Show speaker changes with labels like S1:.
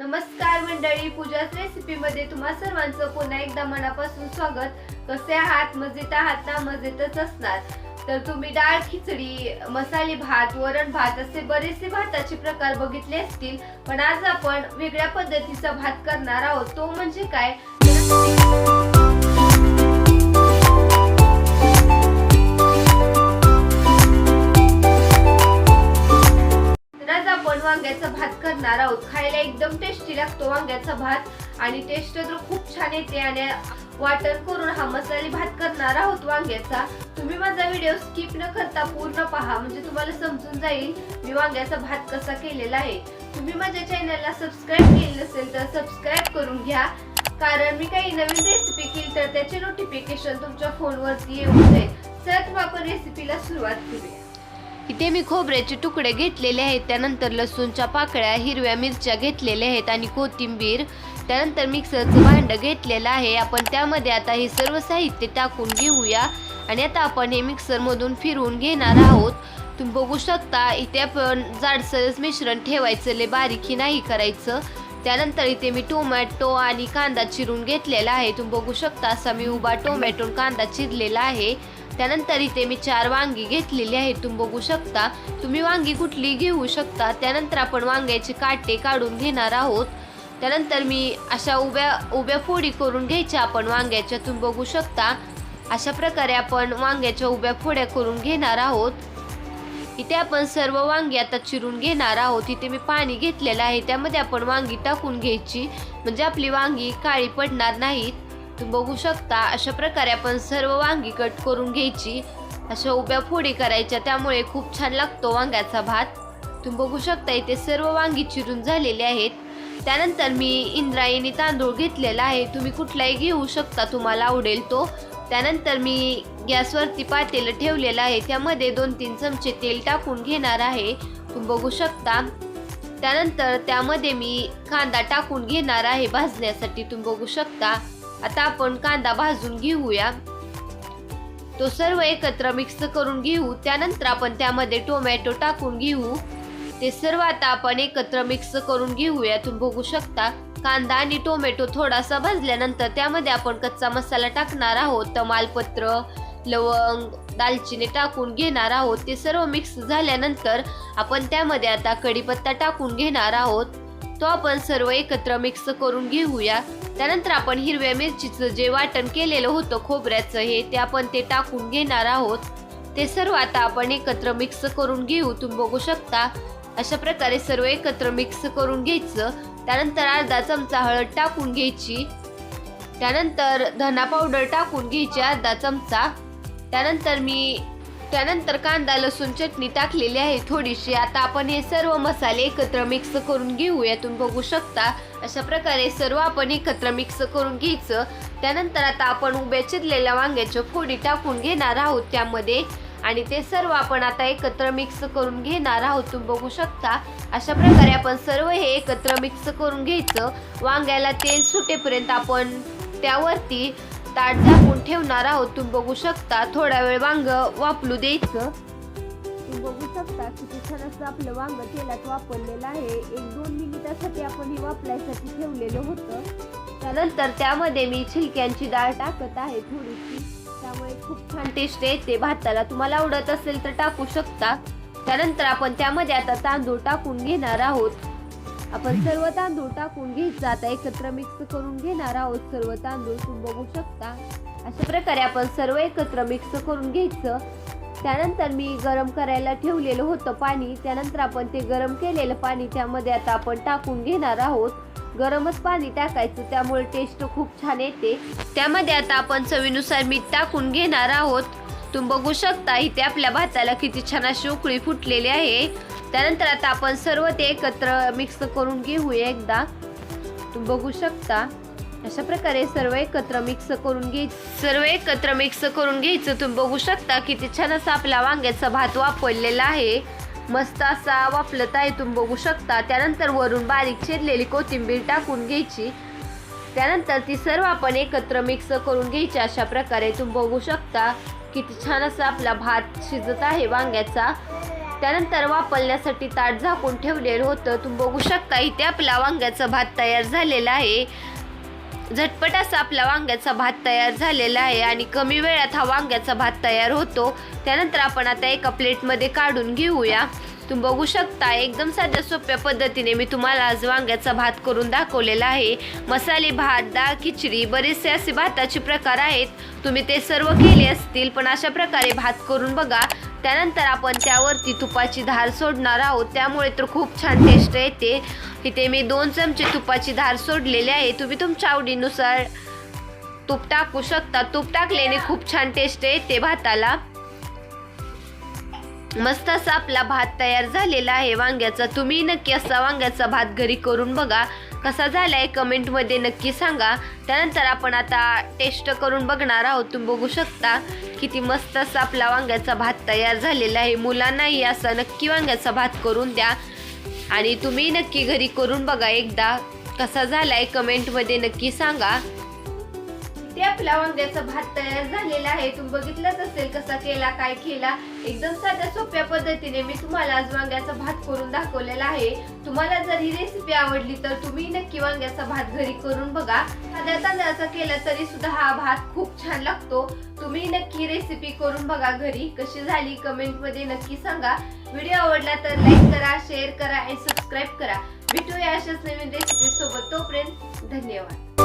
S1: नमस्कार मंडळी पूजाच रेसिपी मध्ये तुम्हा सर्वांचं पुन्हा एकदा मनापासून स्वागत. कसे आहात? मजेत आहात ना? मजेतच असणार. तर तुम्ही डाळ खिचडी मसाले भात वरण भात असे बरेचसे भाताचे प्रकार बघितले असतील. पण आज आपण वेगळ्या पद्धतीचा भात करणार आहोत. तो म्हणजे काय? वांग्याचा भात करणार आहोत. खायला एकदम टेस्टी लागतो वांग्याचा भात. आणि टेस्ट तर खूप छान येते आणि वाटण करून हा मसाले भात करणार आहोत वांग्याचा. तुम्ही माझा व्हिडिओ स्किप न करता पूर्ण पहा. म्हणजे तुम्हाला समजून जाईल मी वांग्याचा भात कसा केलेला आहे. तुम्ही माझ्या चॅनलला सबस्क्राईब केलं नसेल तर सबस्क्राईब करून घ्या. कारण मी काही नवीन रेसिपी केली तर त्याचे नोटिफिकेशन तुमच्या फोनवरती येऊन जाईल. चला आपण रेसिपीला सुरुवात करूया. इथे मी खोबऱ्याचे तुकडे घेतलेले आहेत त्यानंतर लसूणच्या पाकळ्या हिरव्या मिरच्या घेतलेल्या आहेत आणि कोथिंबीर. त्यानंतर मिक्सरचं भांडं घेतलेलं आहे. आपण त्यामध्ये आता हे सर्व साहित्य टाकून घेऊया. आणि आता आपण हे मिक्सरमधून फिरवून घेणार आहोत. तुम्ही बघू शकता इथे आपण जाडसरच मिश्रण ठेवायचं लय बारीकी नाही करायचं. त्यानंतर इथे मी टोमॅटो आणि कांदा चिरून घेतलेला आहे. तुम्ही बघू शकता असा मी उभा टोमॅटो कांदा चिरलेला आहे. त्यानंतर इथे मी चार वांगी घेतलेली आहेत. तुम्ही बघू शकता तुम्ही वांगी कुठली घेऊ शकता. त्यानंतर आपण वांग्याचे काटे काढून घेणार आहोत. त्यानंतर मी अशा उभ्या उभ्या फोडी करून घ्यायच्या आपण वांग्याच्या. तुम्ही बघू शकता अशा प्रकारे आपण वांग्याच्या उभ्या फोड्या करून घेणार आहोत. इथे आपण सर्व वांगी आता चिरून घेणार आहोत. इथे मी पाणी घेतलेलं आहे. त्यामध्ये आपण वांगी टाकून घ्यायची. म्हणजे आपली वांगी काळी पडणार नाहीत. तुम्ही बघू शकता अशा प्रकारे आपण सर्व वांगी कट करून घ्यायची. अशा उभ्या फोडी करायच्या त्यामुळे खूप छान लागतो वांग्याचा भात. तुम्ही बघू शकता इथे सर्व वांगी चिरून झालेले आहेत. त्यानंतर मी इंद्रायणी तांदूळ घेतलेला आहे. तुम्ही कुठलाही घेऊ शकता तुम्हाला आवडेल तो. त्यानंतर मी गॅसवरती पातेलं ठेवलेलं आहे. त्यामध्ये दोन तीन चमचे तेल टाकून घेणार आहे. तुम्ही बघू शकता. त्यानंतर त्यामध्ये मी कांदा टाकून घेणार आहे भाजण्यासाठी तुम्ही बघू शकता. आता आपण कांदा भाजून घेऊया. तो सर्व एकत्र मिक्स करून घेऊ. त्यानंतर आपण त्यामध्ये टोमॅटो टाकून घेऊ. ते सर्व आता आपण एकत्र मिक्स करून घेऊया. तुम्ही बघू शकता कांदा आणि टोमॅटो थोडासा भाजल्यानंतर त्यामध्ये आपण कच्चा मसाला टाकणार आहोत. तमालपत्र लवंग दालचिनी टाकून घेणार आहोत. ते सर्व मिक्स झाल्यानंतर आपण त्यामध्ये आता कढीपत्ता टाकून घेणार आहोत. तो आपण सर्व एकत्र मिक्स करून घेऊया. त्यानंतर आपण हिरव्या मिरचीचं जे वाटण केलेलं होतं खोबऱ्याचं हे ते आपण ते टाकून घेणार आहोत. ते सर्व आता आपण एकत्र मिक्स करून घेऊ. तुम्ही बघू शकता अशा प्रकारे सर्व एकत्र मिक्स करून घ्यायचं. त्यानंतर अर्धा चमचा हळद टाकून घ्यायची. त्यानंतर धना पावडर टाकून घ्यायची अर्धा चमचा. त्यानंतर मी त्यानंतर कांदा लसूण चटणी टाकलेली आहे थोडीशी. आता आपण हे सर्व मसाले एकत्र मिक्स करून घेऊया तुम्ही बघू शकता अशा प्रकारे सर्व आपण एकत्र मिक्स करून घ्यायचं. त्यानंतर आता आपण उभ्या चिरलेल्या वांग्याच्या फोडी टाकून घेणार आहोत त्यामध्ये. आणि ते सर्व आपण आता एकत्र मिक्स करून घेणार आहोत. तुम्ही बघू शकता अशा प्रकारे आपण सर्व हे एकत्र मिक्स करून घ्यायचं. वांग्याला तेल सुटेपर्यंत आपण त्यावरती ताट झाकून ठेवणार आहोत. तुम्ही बघू शकता थोडा वेळ वांग वापलू द्यायचं तुम्ही बघू शकता किती छान असं आपलं वांग तेलात वापरलेलं आहे. एक दोन मिनिटासाठी आपण हे वापरायसाठी ठेवलेलं होतं. त्यानंतर त्यामध्ये मी छिलक्यांची डाळ टाकत आहे थोडीशी. त्यामुळे खूप छान टेस्ट येते. भाताला तुम्हाला आवडत असेल तर टाकू शकता. त्यानंतर आपण त्यामध्ये आता तांदूळ टाकून घेणार आहोत. आपण सर्व तांदूळ टाकून घ्यायचं आता एकत्र मिक्स करून घेणार आहोत. सर्व तांदूळ तुम्ही बघू शकता. अशा प्रकारे आपण सर्व एकत्र मिक्स करून घ्यायचं. त्यानंतर मी गरम करायला ठेवलेलं होतं पाणी. त्यानंतर आपण ते गरम केलेलं पाणी त्यामध्ये आता आपण टाकून घेणार आहोत. गरमच पाणी टाकायचं त्यामुळे टेस्ट खूप छान येते. त्यामध्ये आता आपण चवीनुसार मीठ टाकून घेणार आहोत. तुम्ही बघू शकता इथे आपल्या भाताला किती छान अशी उकळी फुटलेली आहे. त्यानंतर आता आपण सर्व ते एकत्र मिक्स करून घेऊया एकदा. तुम्ही बघू शकता अशा प्रकारे सर्व एकत्र मिक्स करून घ्याय सर्व एकत्र मिक्स करून घ्यायचं. तुम्ही बघू शकता किती छान असा आपला वांग्याचा भात वापरलेला आहे. मस्त असा वापलत आहे तुम्ही बघू शकता. त्यानंतर वरून बारीक चिरलेली कोथिंबीर टाकून घ्यायची. त्यानंतर ती सर्व आपण एकत्र मिक्स करून घ्यायची. अशा प्रकारे तुम्ही बघू शकता. किती छान असा आपला भात शिजत आहे वांग्याचा. त्यानंतर वापरण्यासाठी ताट झाकून ठेवलेलं होतं. तुम्ही बघू शकता इथे आपला वांग्याचा भात तयार झालेला आहे. झटपट असा आपला वांग्याचा भात तयार झालेला आहे आणि कमी वेळात हा वांग्याचा भात तयार होतो. त्यानंतर आपण आता एका प्लेटमध्ये काढून घेऊया. तुम्ही बघू शकता एकदम साध्या सोप्या पद्धतीने मी तुम्हाला आज वांग्याचा भात करून दाखवलेला आहे. मसाले भात डाळ खिचडी बरेचसे असे भाताचे प्रकार आहेत. तुम्ही ते सर्व केले असतील पण अशा प्रकारे भात करून बघा. त्यानंतर आपण त्यावरती तुपाची धार सोडणार आहोत. त्यामुळे तर खूप छान टेस्ट येते. इथे मी दोन चमचे तुपाची धार सोडलेली आहे. तुम्ही तुमच्या आवडीनुसार तूप टाकू शकता. तूप टाकल्याने खूप छान टेस्ट येते भाताला. मस्त असा आपला भात तयार झालेला आहे. वांग्याचा तुम्ही नक्की असा वांग्याचा भात घरी करून बघा. कसा झालाय कमेंटमध्ये नक्की सांगा. त्यानंतर आपण आता टेस्ट करून बघणार आहोत. तुम्ही बघू शकता किती मस्त असा आपला वांग्याचा भात तयार झालेला आहे. मुलांनाही असा नक्की वांग्याचा भात करून द्या. आणि तुम्ही नक्की घरी करून बघा एकदा. कसा झालाय कमेंटमध्ये नक्की सांगा. ते आपला वांग्याचा भात तयार झालेला आहे. तुम्ही बघितलंच असेल कसा केला काय केला. एकदम साध्या सोप्या पद्धतीने मी तुम्हाला आज वांग्याचा भात करून दाखवलेला आहे. तुम्हाला जर ही रेसिपी आवडली तर तुम्ही नक्की वांग्याचा भात घरी करून बघा. साध्या तांदळाचा केला तरी सुद्धा हा भात खूप छान लागतो. तुम्ही नक्की रेसिपी करून बघा घरी. कशी झाली कमेंटमध्ये नक्की सांगा. व्हिडिओ आवडला तर लाईक करा शेअर करा आणि सबस्क्राईब करा. भेटूया अशाच नवीन रेसिपी सोबत. तोपर्यंत धन्यवाद.